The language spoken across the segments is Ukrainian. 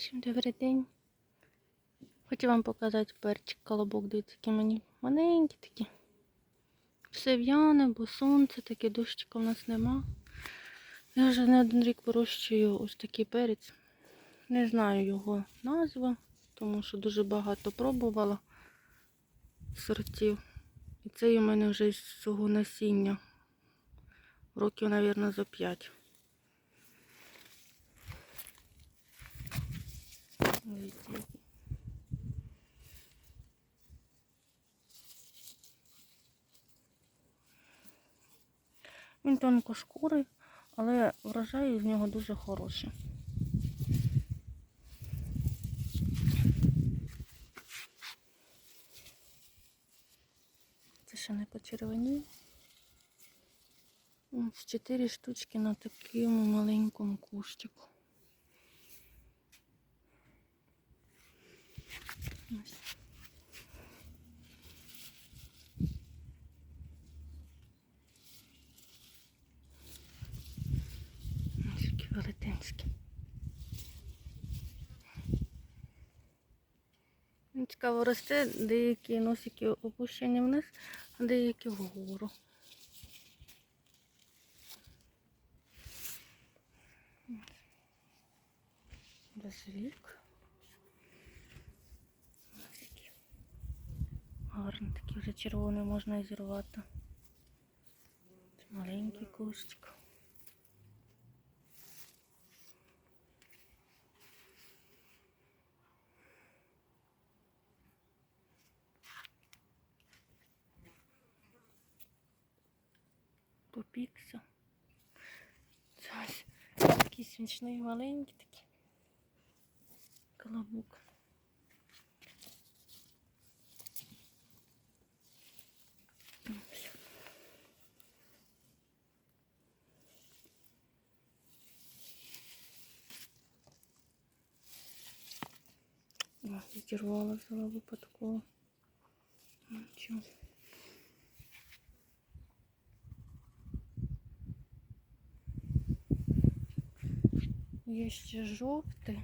Всім добрий день. Хочу вам показати перчик колобок. Дивіться, які мені маленькі такі. Все в'яне, бо сонце, таке дощика в нас нема. Я вже не один рік вирощую ось такий перець. Не знаю його назву, тому що дуже багато пробувала сортів. І цей у мене вже з цього насіння. Років, мабуть, за 5. Дивіться, які. Він тонкошкурий, але врожай з нього дуже хороший. Це ще не почервонів. Ось чотири штучки на такому маленькому кущику. Ось. Ось які велетенські. Цікаво росте, деякі носики опущені вниз, а деякі вгору. Базилік. Ось які. Гарний такий вже червоний можна і зірвати. Маленький кущик. Попікся. Це такий смішний маленький такий колобок. О, Відірвала взяла випадково. Нічого. Є ще жовтий.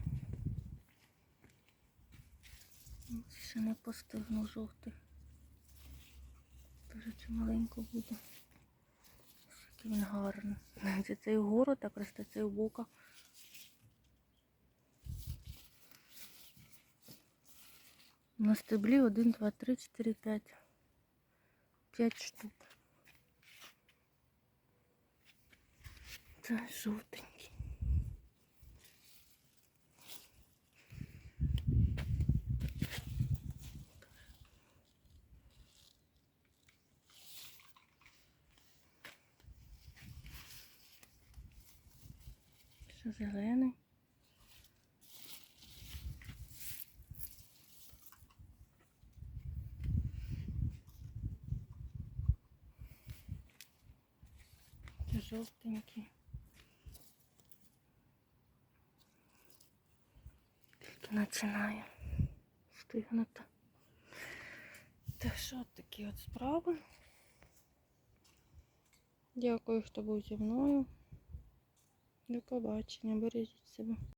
Ще не постигнув жовтий. Дуже це маленько буде. Який він гарний. Це цей вгору так росте, цей бока. На стеблі 1, 2, 3, 4, 5. 5 штук. Це жовтенький. Ще зелений. Це жовтенький. Тільки починає стигнути. Так що такі от справи. Дякую, хто був зі мною. До побачення, бережіть себе.